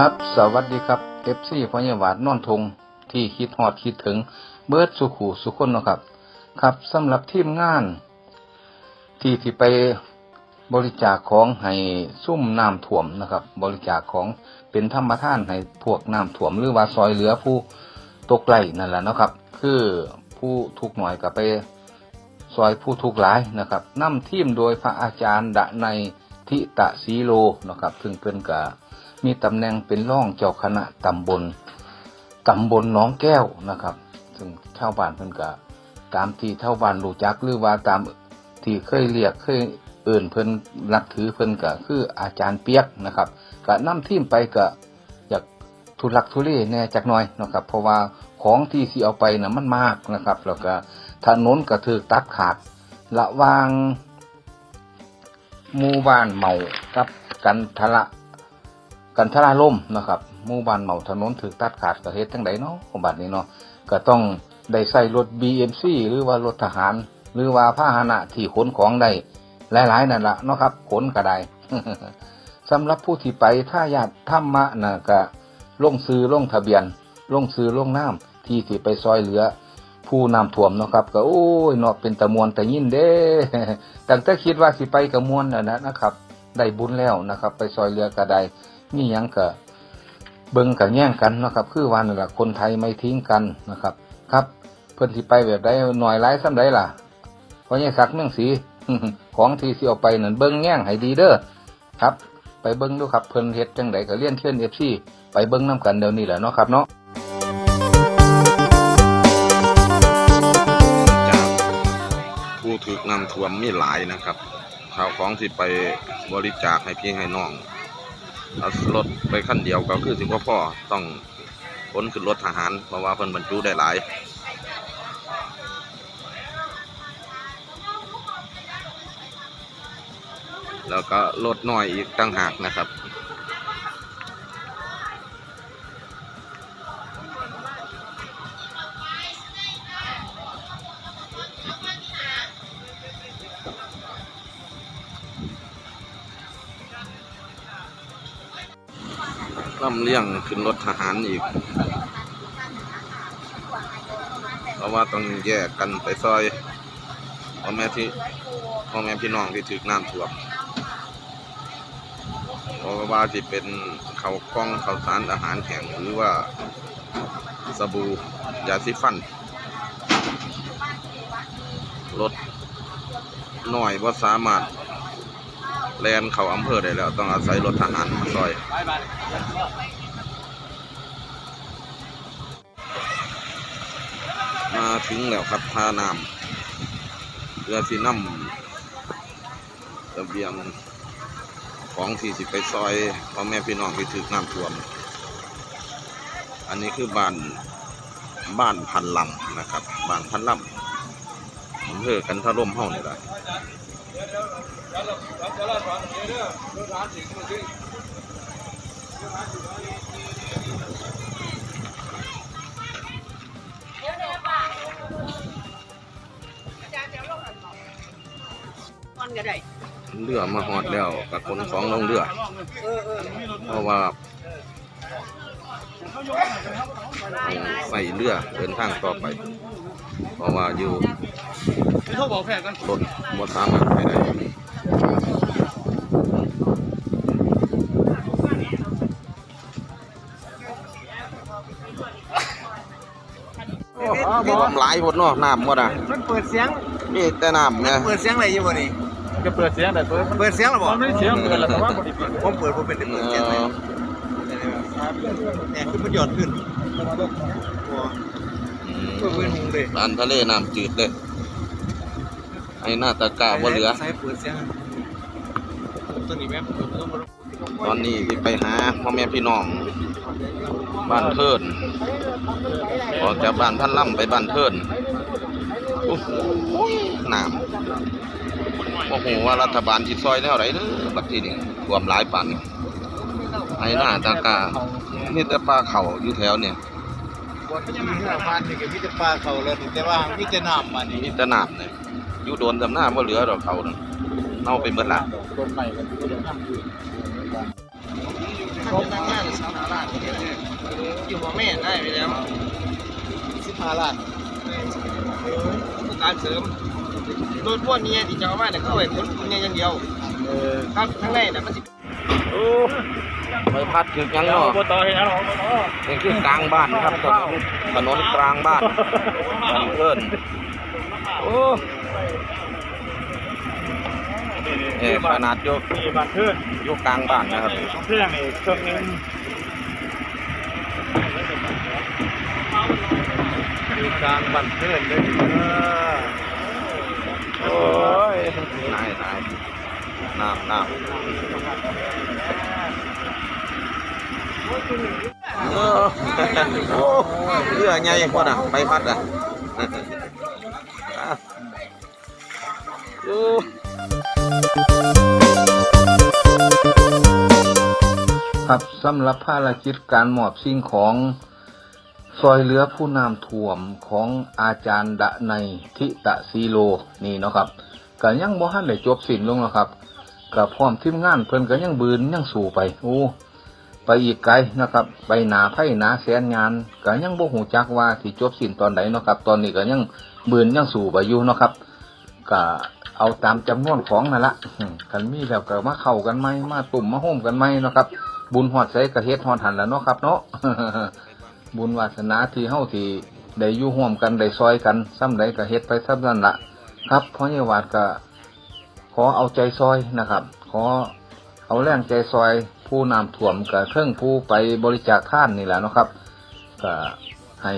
ครับ สวัสดีครับเอฟซีพญาวาดนอนทงที่คิดฮอดคิดถึงเบิร์ดสุขูสุคนนะครับ ครับสำหรับทีมงาน ที่ที่ไปบริจาคของให้ซุ่มน้ำท่วมนะครับ บริจาคของเป็นธรรมทานให้พวกน้ำท่วม หรือว่าซอยเหลือผู้ตกไหลนั่นแหละนะครับ คือผู้ทุกหน่อยก็ไปซอยผู้ทุกหลายนะครับนำทีมโดยพระอาจารย์ดะในทิตะสีโลนะครับ ซึ่งเพิ่นก็ มีตำแหน่งเป็นร่องเจ้าคณะตำบลตำบลหนองแก้วนะครับ ซึ่งชาวบ้านเพิ่นก็ตามที่ชาวบ้านรู้จักหรือว่าตามที่เคยเรียกเคยเอื่นเพิ่นนับถือเพิ่นก็คืออาจารย์เปียกนะครับก็นำทีมไปก็อยากทุลักทุเลแน่จักหน่อยนะครับ เพราะว่าของที่สิเอาไปนะมันมากนะครับ แล้วก็ถนนก็ถือตัดขาดระวางหมู่บ้านเมากับกันทละ กันทละล่มนะครับหมู่บ้านเหมาถนนถือตัดขาดก็เฮ็ดจังไดเนาะของบัดนี้เนาะก็ต้องได้ใส่รถ BMC หรือว่ารถทหาร หรือว่าพาหนะที่ขนของได้หลายๆนั่นละเนาะครับขนก็ได้สำหรับผู้ที่ไปถ้าญาติธรรมะน่ะก็ลงซื้อลงทะเบียน ลงซื้อลงน้ำที่ที่ไปซอยเหลือ ผู้นำท่วมเนาะครับ ก็โอ้ยเนาะเป็นตะมวนตะยินเด้ตั้งแต่คิดว่าสิไปกับมวนน่นะนะครับ ได้บุญแล้วนะครับ ไปซอยเรือกระได มีหยังก็เบิ่งกับแย่งกันนะครับ คือว่านั่นละคนไทยไม่ทิ้งกันนะครับ ครับ เพิ่อนสิไปแบบใดหน่อยหลายส่ำใดล่ะเพราะยังสักเมืองสีของที่สิเอาไปนั่นเบิ่งแย่งให้ดีเด้อครับ ไปเบิ่งดูครับเพิ่นเฮ็ดจังไดก็เลียนเชิญ FC ไปเบิ่งนํกันเดี๋ยวนี้แหละเนาะครับเนาะผู้ถูกนำท่วมมีหลายนะครับข่าวของที่ไปบริจาคให้พี่ให้น้อง เอารถไปขั้นเดียวก็คือสิบ่พ่อต้องขนขึ้นรถทหาร เพราะว่าเพิ่นบรรจุได้หลายแล้วก็รถน้อยอีกตั้งหากนะครับ ลำเลี่ยงขึ้นรถทหารอีก เพราะว่าต้องแยกกันไปซอยพ่อแม่ที่พ่อแม่พี่น้องที่ถูกน้ำท่วมเพราะว่าที่เป็นเขากล้องเขาสารอาหารแห้งหรือว่าสบู่ยาสีฟันรถหน่อยว่าสามารถ แลนเขาอำเภอได้แล้ว ต้องอาศัยรถทหารมาซอยมาถึงแล้วครับท่าน้ำเรือสีน้ำระเบียงของที่สิไปซอยพ่อแม่พี่น้องที่ถูกน้ำท่วม อันนี้คือบ้านบ้านพันลำนะครับ บ้านพันลำอำเภอกันทะล่มเฮานี่แหละ ก่อนก็ได้เรือมาหอดแล้วกับขนของลงเรือเพราะว่าใส่เรือเดินทางต่อไป เพราะว่าอยู่โทรบอกแพทย์กันรถบ่สามารถไปได้ น้ำหลายหมดเนาะน้ำหมดอะมันเปิดเสียงมีแต่น้ำเนี่ยเปิดเสียงอะไรอยู่บ่นี่จะเปิดเสียงแต่เปิดเปิดเสียงหรอบ่มันไม่เสียงเหมือนกันแหละแต่ว่าบริปิดผมเปิดผมเป็นได้เอเปิดเสียงเลยอเนี่ยขึ้นมันหยอดขึ้นโอ้อืมเปิดเปิดหงเลยร้านทะเลน้ำจืดเลยไอ้หน้าตะกร้าบ่เหลือใช้เปิดเสียงตัวนี้แม่ต้องบ่ตอนนี้ที่ไปหาพ่อแม่พี่น้อง บ้านเทินออกจากบ้านพันล่ำไปบ้านเทินโอ้โหน้ำโอ้โหว่ารัฐบาลจิตซอยแนวไหนเด้อบัดทีนี้รวมหลายปันไอ้หน้าตากานี่แต่ปลาเข่าอยู่แถวเนี่ยบ่ที่มีห้าพันนี่ก็มีแต่ปลาเขาแล้วนี่แต่ว่ามีแต่น้ำมานี่นี่แต่น้ำเนี่ยอยู่โดนจำหน้าว่าเหลือดอกเขาน่ะเน่าไปหมดละต้นใหม่กัน อยู่หัวแม่ได้ไปแล้วสิบห้าล้านการเสริมรถพวกนี้ที่จะเอามาเนี่ยเข้าไปขนเนี่ยอย่างเดียวเออครับข้างในน่ะมันสิโอ้ใบพัดคือยังแล้วเนาะอบตเห็นแล้วอบตนี่คือกลางบ้านครับถนนถนนกลางบ้านบ้านเพิ่นโอ้เอ่ขนาดอยกนี่บ้านเพื่อนยกกลางบ้านนะครับเพื่อนนี่เครื่องนึง อยู่กลางบันเทิงเลยโอ้ยนายนายน้ำน้ำเออโอ้เรือใหญ่กว่าน่ะใบพัดอะอะโอ้ ครับสำหรับภารกิจการมอบสิ่งของ ซอยเหลือผู้นำถ่วมของอาจารย์ดะในทิตะซีโลนี่เนาะครับก็ยังบ่ทันได้จบสิ้นลงแล้วครับก็พร้อมทีมงานเพิ่นก็ยังบืนยังสู่ไปโอ้ไปอีกไกลนะครับ ไปหนาไพ่หนาแสนงานก็ยังบ่ฮู้จักว่าสิจบสิ้นตอนไหนเนาะครับ ตอนนี้ก็ยังบืนยังสู่ไปอยู่เนาะครับก็เอาตามจำนวนของนั่นละกันมีแล้วก็มาเข้ากันไหมมาตุ่มมาโฮมกันไหมเนาะครับ บุญหอดใสกระเฮ็ดหอดหันแล้วเนาะครับ เนาะ บุญวาสนาที่เฮาที่ได้อยู่ร่วมกันได้ซอยกันซ้ำใดก็เฮ็ดไปซ้ำนั้นละครับเพราะยวาดก็ขอเอาใจซอยนะครับ ขอเอาแรงใจซอยผู้นำถ่วมกับเครื่องผู้ไปบริจาคท่านนี่แหละนะครับก็ให้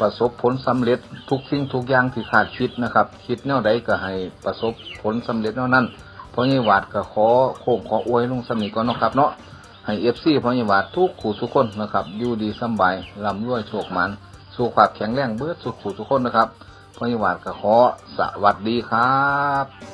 ประสบผลสำเร็จทุกสิ่งทุกอย่างที่ขาดคิดนะครับ คิดแนวใดก็ให้ประสบผลสำเร็จแนวนั้นเพราะยวาดก็ขอโค้งขออวยลงสนิก่อนนะครับเนาะ ให้เอฟซีพยาบาลทุกขู่ทุกคนนะครับอยู่ดีสบายลำรวยโชคมันสุขภาพแข็งแรงเบิดสุขขู่ทุกคนนะครับพยาบาลก็ขอสวัสดีครับ